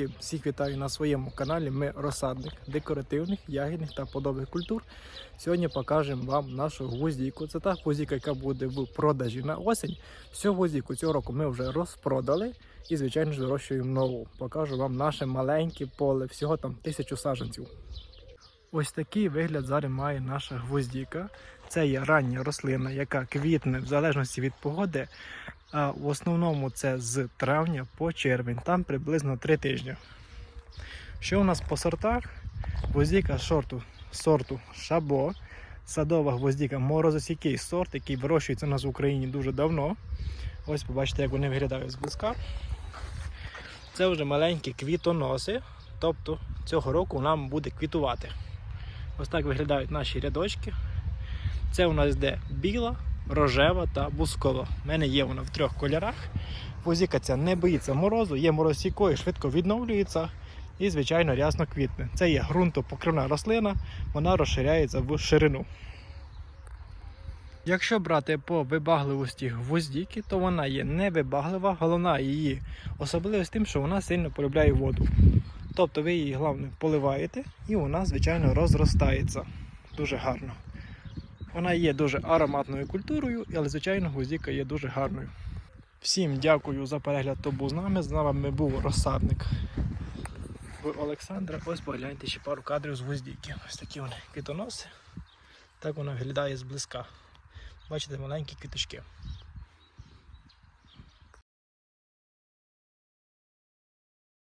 Всіх вітаю на своєму каналі. Ми розсадник декоративних, ягідних та подобних культур. Сьогодні покажемо вам нашу гвоздіку. Це та гвоздіка, яка буде в продажі на осінь. Всю гвоздіку цього року ми вже розпродали і, звичайно ж, вирощуємо нову. Покажу вам наше маленьке поле, всього там тисячу саджанців. Ось такий вигляд зараз має наша гвоздіка. Це є рання рослина, яка квітне в залежності від погоди. А в основному це з травня по червень, там приблизно 3 тижні. Що у нас по сортах? Гвоздіка сорту, сорту шабо, садова гвоздіка морозосікий сорт, який вирощується у нас в Україні дуже давно. Ось побачите, як вони виглядають зблизька. Це вже маленькі квітоноси, тобто цього року нам буде квітувати. Ось так виглядають наші рядочки. Це у нас йде біла, рожева та бускова. У мене є вона в трьох кольорах. Возіка ця не боїться морозу, є морозсікою, швидко відновлюється і, звичайно, рясно квітне. Це є ґрунтопокривна рослина, вона розширяється в ширину. Якщо брати по вибагливості гвоздіки, то вона є невибаглива, головна її особливість тим, що вона сильно полюбляє воду. Тобто ви її головне поливаєте і вона, звичайно, розростається дуже гарно. Вона є дуже ароматною культурою, але, звичайно, гвоздіка є дуже гарною. Всім дякую за перегляд, хто був з нами. З нами був розсадник Олександра. Ось погляньте ще пару кадрів з гвоздіки. Ось такі вони квітоноси. Так вона виглядає зблизька. Бачите, маленькі квіточки.